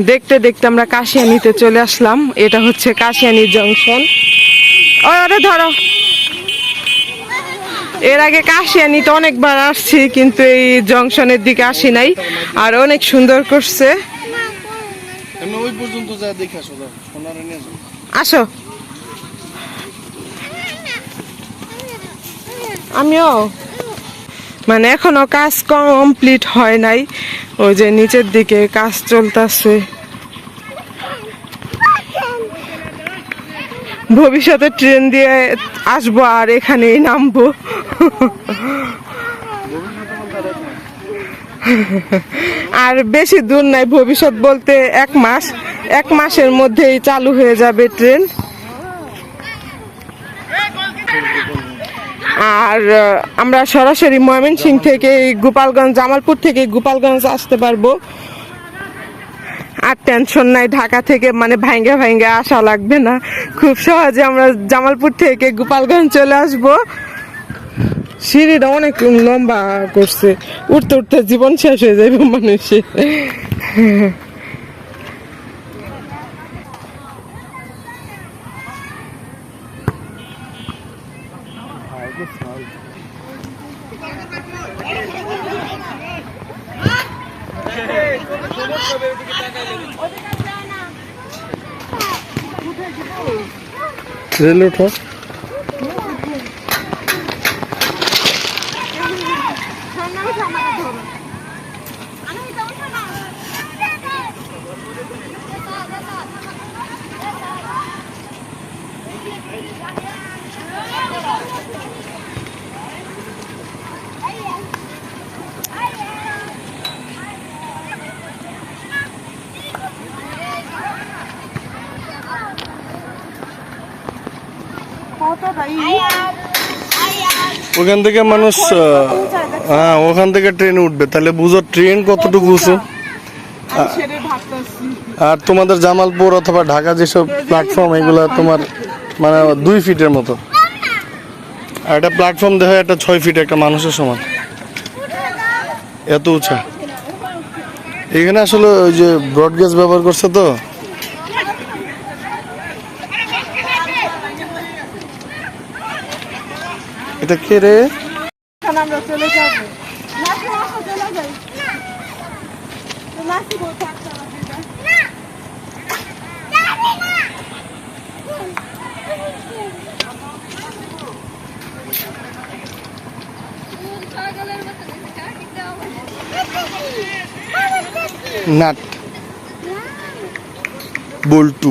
দেখতে দেখতে আমরা কাশিয়ানিতে চলে আসলাম। এটা হচ্ছে কাশিয়ানি জংশন। ওরে ধরো। এর আগে কাশিয়ানিতে অনেকবার আসছি কিন্তু এই জংশনের দিকে আসি নাই। আর অনেক সুন্দর করছে। আসো। আমিও। মানে এখনও কাজ কমপ্লিট হয় নাই। ওই যে নিচের দিকে কাজ চলতেছে। ভবিষ্যতে ট্রেন দিয়ে আসব আর এখানেই নামবো। আর বেশি দূর নাই, ভবিষ্যৎ বলতে এক মাস, এক মাসের মধ্যেই চালু হয়ে যাবে ট্রেন। আর আমরা সরাসরি ময়মনসিং থেকে গোপালগঞ্জ, জামালপুর থেকে গোপালগঞ্জ আসতে পারব। আর টেনশন নাই, ঢাকা থেকে মানে ভাঙ্গে ভাঙ্গে আসা লাগবে না। খুব সহজে আমরা জামালপুর থেকে গোপালগঞ্জ চলে আসব। সিঁড়িটা অনেক লম্বা করছে উঠতে উঠতে জীবন শেষ হয়ে যাবে মানুষের। ট্রেন ওঠো। ওখান থেকে মানুষ হ্যাঁ ওখান থেকে ট্রেন উঠবে। তাহলে বুঝো ট্রেন কতটুকু উঁচু? আর তোমাদের জামালপুর অথবা ঢাকা যেসব প্ল্যাটফর্ম এগুলো তোমার মানে দুই ফিটের মতো। আর একটা প্ল্যাটফর্ম দেখো একটা ছয় ফিট একটা মানুষের সমান। এত উঁচা। এখানে আসলে ওই যে ব্রডগেজ ব্যবহার করছে তো এটা কে রে? আমরা চলে যাব। চলে যাই। নাসি বল থাকতে নাট। বল্টু।